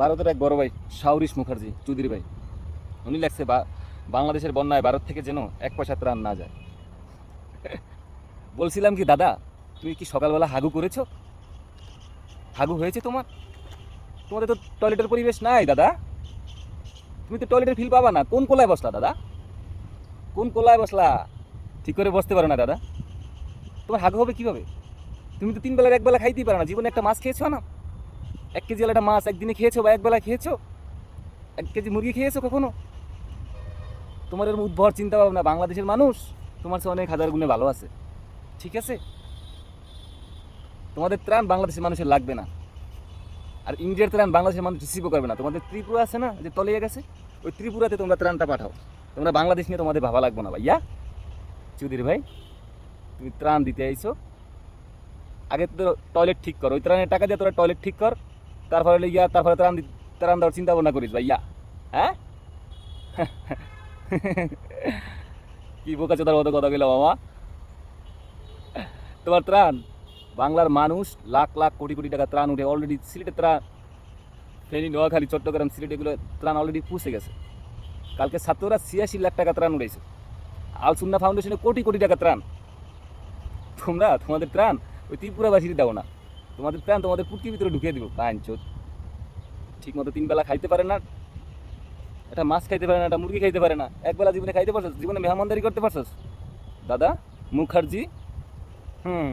ভারতের এক বড় ভাই শাওরিশ মুখার্জি, চৌধুরী ভাই। উনি লেখছে, বা বাংলাদেশের বন্যায় ভারত থেকে যেন এক পয়সা ত্রাণ না যায়। বলছিলাম কি, দাদা, তুমি কি সকালবেলা হাগু করেছ? হাগু হয়েছে তোমার? তোমাদের তো টয়লেটের পরিবেশ নাই, দাদা। তুমি তো টয়লেটের ফিল পাবা না। কোন কোলায় বসলা, দাদা? কোন কোলায় বসলা? ঠিক করে বসতে পারো না, দাদা। তোমার হাগু হবে কীভাবে? তুমি তো তিন বেলার এক বেলা খাইতেই পারো না। জীবনে একটা মাছ খেয়েছো না এক কেজি একটা মাছ একদিনে খেয়েছো বা এক বেলা খেয়েছো? এক কেজি মুরগি খেয়েছো কখনো? তোমার এরকম উদ্ভর চিন্তা ভাবনা বাংলাদেশের মানুষ তোমার সে অনেক হাজার গুণে ভালো আছে। ঠিক আছে? তোমাদের ত্রাণ বাংলাদেশের মানুষের লাগবে না। আর ইন্ডিয়ার ত্রাণ বাংলাদেশের মানুষ রিসিভও করবে না। তোমাদের ত্রিপুরা আছে না, যে তলিয়ে গেছে? ওই ত্রিপুরাতে তোমরা ত্রাণটা পাঠাও। তোমরা বাংলাদেশ নিয়ে তোমাদের ভাবা লাগবে না ভাইয়া। চৌধুরী ভাই, তুমি ত্রাণ দিতে আইছো। আগে তো টয়লেট ঠিক কর, ওই ত্রাণের টাকা দিয়ে তোরা টয়লেট ঠিক কর। তারপরে ইয়া তারপরে ত্রাণ দি- ত্রাণ দেওয়ার চিন্তা ভাবনা করিস ভাইয়া। হ্যাঁ? কি বোকা চোদার মতো কথা গেল মামা? তোমার ত্রাণ? বাংলার মানুষ লাখ লাখ কোটি কোটি টাকা ত্রাণ উঠে অলরেডি সিলেটে ত্রাণ। ফেনী, নোয়াখালী, চট্টগ্রাম সিলেট এগুলো ত্রাণ অলরেডি পুষে গেছে। কালকে ছাত্ররা ছিয়াশি লাখ টাকা ত্রাণ উঠেছে আল আলসুন্না ফাউন্ডেশনে কোটি কোটি টাকা ত্রাণ। তোমরা তোমাদের ত্রাণ ওই ত্রিপুরাবাসীর দাও না। তোমাদের প্ল্যান তোমাদের পুটকির ভিতরে ঢুকিয়ে দিব। প্যান চোদ ঠিক মতো তিন বেলা খাইতে পারে না। একটা মাছ খাইতে পারে না, একটা মুরগি খাইতে পারে না। একবেলা জীবনে খাইতে পারছস? জীবনে মেহমানদারি করতে পারছস? দাদা, মুখার্জি? হুম।